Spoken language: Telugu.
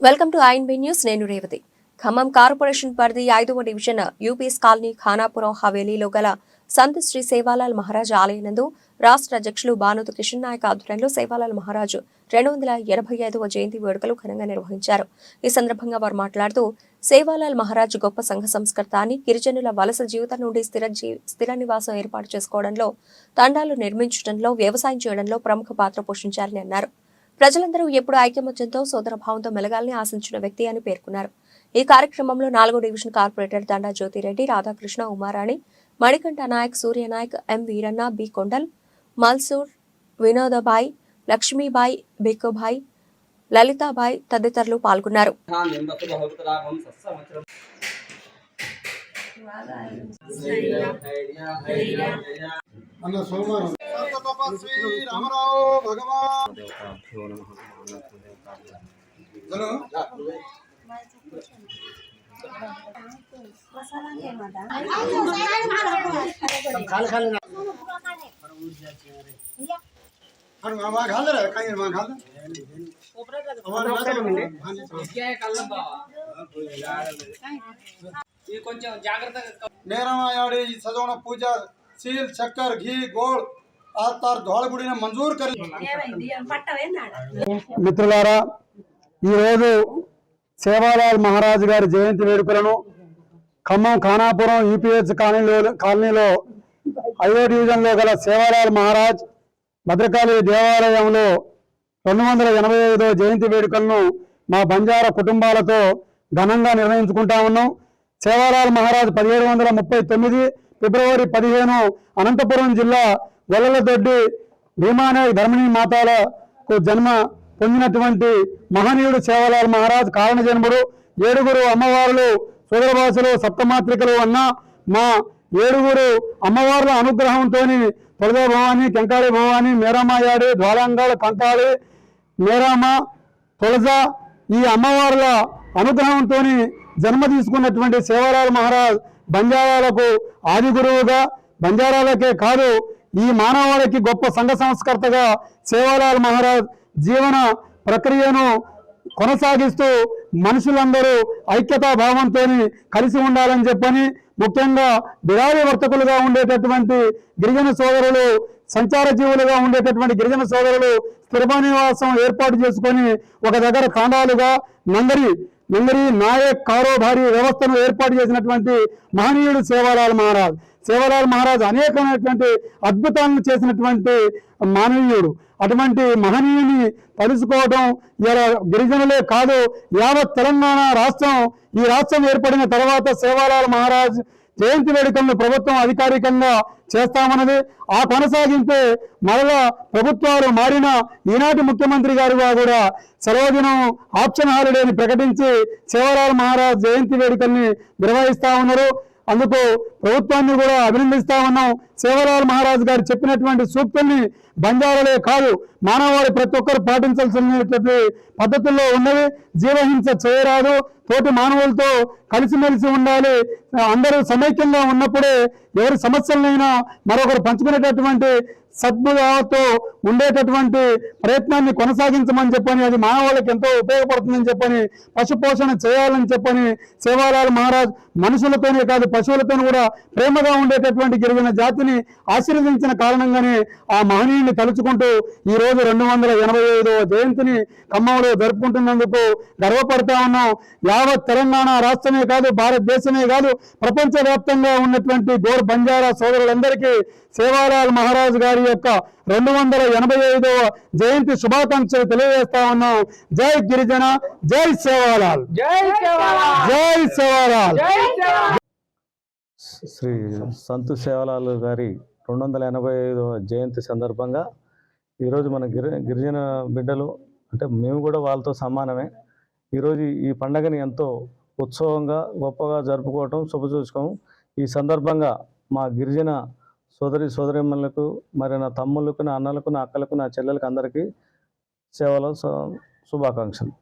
వెల్కమ్ టు ఐఎన్బి న్యూస్ నేను రేవతి. ఖమ్మం కార్పొరేషన్ పరిధి ఐదవ డివిజన్ యూపీఎస్ కాలనీ ఖానాపురం హవేలీలో గల సంత్ శ్రీ సేవాలాల్ మహారాజ్ ఆలయనందు రాష్ట్ర అధ్యక్షులు బానుతు కిషన్ నాయక్ ఆధ్వర్యంలో సేవాలాల్ మహారాజు రెండు వందల ఎనభై ఐదవ జయంతి వేడుకలు ఘనంగా నిర్వహించారు. ఈ సందర్భంగా వారు మాట్లాడుతూ సేవాలాల్ మహారాజ్ గొప్ప సంఘ సంస్కర్త అని గిరిజనుల వలస జీవితం నుండి స్థిర స్థిర నివాసం ఏర్పాటు చేసుకోవడంలో తండాలు నిర్మించడంలో వ్యవసాయం చేయడంలో ప్రముఖ పాత్ర పోషించారని అన్నారు. ప్రజలందరూ ఎప్పుడు ఐకమత్యంతో సోదర భావంతో మెలగాలని ఆశించిన వ్యక్తి అని పేర్కొన్నారు. ఈ కార్యక్రమంలో నాలుగో division corporator Danda Jyothireddy Radhakrishna Umarani Manikanta Nayak Suryanayak M Veeranna B Kondal Malsur Vinodabai Lakshmibai Bikkubai Lalithabai తదితరులు పాల్గొన్నారు. అన్న సోమవారం खाली खाली ना अरे मामा खा ले कहीं मामा खा ले हमारे खा ले क्या है कल बाबा ये కొంచెం జాగ్రత్తగా నేరమాయాడి చదవన పూజ సీల్ చక్కర్ ఘీ గోల్ ఆ తార్ ధోళగుడిని మంజూరు కరి మిత్రులారా ఈరోజు సేవాలాల్ మహారాజు గారి జయంతి వేడుకలను ఖమ్మం ఖానాపురం యూపీహెచ్ కాలనీలో కాలనీలో ఐదో డివిజన్లో గల సేవాలాల్ మహారాజ్ భద్రకాళి దేవాలయంలో రెండు వందల ఎనభై ఐదో జయంతి వేడుకలను మా బంజారా కుటుంబాలతో ఘనంగా నిర్వహించుకుంటా ఉన్నాం. సేవాలాల్ మహారాజ్ పదిహేడు వందల ముప్పై తొమ్మిది ఫిబ్రవరి పదిహేను అనంతపురం జిల్లా గొల్లలదొడ్డి భీమానాయక్ ధర్మిణి మాతాలకు జన్మ పొందినటువంటి మహనీయుడు సేవలాల్ మహారాజ్ కారణ జన్ముడు ఏడుగురు అమ్మవారులు సోదరభాషలు సప్తమాత్రికలు అన్న మా ఏడుగురు అమ్మవార్ల అనుగ్రహంతో తొలద భవాని కెంకాళి భవాని మేరామాయాడి ద్వారంగాళ కంకాళి మేరామ తొలజ ఈ అమ్మవార్ల అనుగ్రహంతో జన్మ తీసుకున్నటువంటి సేవరాల మహారాజ్ బంజారాలకు ఆది గురువుగా బంజారాలకే కాదు ఈ మానవాళికి గొప్ప సంఘ సంస్కర్తగా సేవాలాల్ మహారాజ్ జీవన ప్రక్రియను కొనసాగిస్తూ మనుషులందరూ ఐక్యతా భావంతో కలిసి ఉండాలని చెప్పని ముఖ్యంగా బిరాడి వర్తకులుగా ఉండేటటువంటి గిరిజన సోదరులు సంచార జీవులుగా ఉండేటటువంటి గిరిజన సోదరులు స్థిర నివాసం ఏర్పాటు చేసుకొని ఒక దగ్గర కాండాలుగా నందరి నందరి నాయక్ కారోబారి వ్యవస్థను ఏర్పాటు చేసినటువంటి మహనీయుడు సేవాలాల్ మహారాజ్. సేవలాల్ మహారాజ్ అనేకమైనటువంటి అద్భుతాలను చేసినటువంటి మానవీయుడు. అటువంటి మహనీయుని తలుసుకోవడం ఇలా గిరిజనులే కాదు యావత్ తెలంగాణ రాష్ట్రం ఈ రాష్ట్రం ఏర్పడిన తర్వాత సేవాలాల్ మహారాజ్ జయంతి వేడుకలను ప్రభుత్వం అధికారికంగా చేస్తామన్నది. ఆ కొనసాగింపే మరలా ప్రభుత్వాలు మారిన ఈనాటి ముఖ్యమంత్రి గారుగా కూడా సెలవుదినం ఆప్షన్ హాలిడేని ప్రకటించి సేవలాల్ మహారాజ్ జయంతి వేడుకల్ని నిర్వహిస్తా ఉన్నారు. అందుకు ప్రభుత్వాన్ని కూడా అభినందిస్తా ఉన్నాం. సేవలాల్ మహారాజు గారు చెప్పినటువంటి సూక్తుల్ని బంజారాలే కాదు మానవాళి ప్రతి ఒక్కరు పాటించాల్సినటువంటి పద్ధతుల్లో ఉన్నవి. జీవహింస చేయరాదు. తోటి మానవులతో కలిసిమెలిసి ఉండాలి. అందరూ సమైక్యంగా ఉన్నప్పుడే ఎవరి సమస్యలనైనా మరొకరు పంచుకునేటటువంటి సద్భుతో ఉండేటటువంటి ప్రయత్నాన్ని కొనసాగించమని చెప్పని అది మానవాళికి ఎంతో ఉపయోగపడుతుందని చెప్పని పశుపోషణ చేయాలని చెప్పని సేవాలాల్ మహారాజ్ మనుషులతోనే కాదు పశువులతోనే కూడా ప్రేమగా ఉండేటటువంటి గిరిజన జాతిని ఆశీర్వదించిన కారణంగానే ఆ మహనీయుని తలుచుకుంటూ ఈ రోజు రెండు వందల ఎనభై ఐదవ జయంతిని ఖమ్మంలో జరుపుకుంటున్నందుకు గర్వపడతా ఉన్నాం. యావత్ తెలంగాణ రాష్ట్రమే కాదు భారతదేశమే కాదు ప్రపంచవ్యాప్తంగా ఉన్నటువంటి గోర్ బంజారా సోదరులందరికీ సేవాలాల్ మహారాజ్ గారి యొక్క రెండు వందల ఎనభై ఐదవ జయంతి శుభాకాంక్షలు తెలియజేస్తా ఉన్నాం. జై గిరిజన జై సేవాలాల్. జై సేవాలాల్. శ్రీ సంతు సేవలాల్ గారి రెండు వందల ఎనభై ఐదో జయంతి సందర్భంగా ఈరోజు మన గిరి గిరిజన బిడ్డలు అంటే మేము కూడా వాళ్ళతో సమానమే. ఈరోజు ఈ పండగని ఎంతో ఉత్సవంగా గొప్పగా జరుపుకోవటం శుభసూచకం ఈ సందర్భంగా మా గిరిజన సోదరి సోదరిమ్మలకు మరి నా తమ్ముళ్ళకు నా అన్నలకు నా అక్కలకు నా చెల్లెలకు అందరికీ సేవల శుభాకాంక్షలు.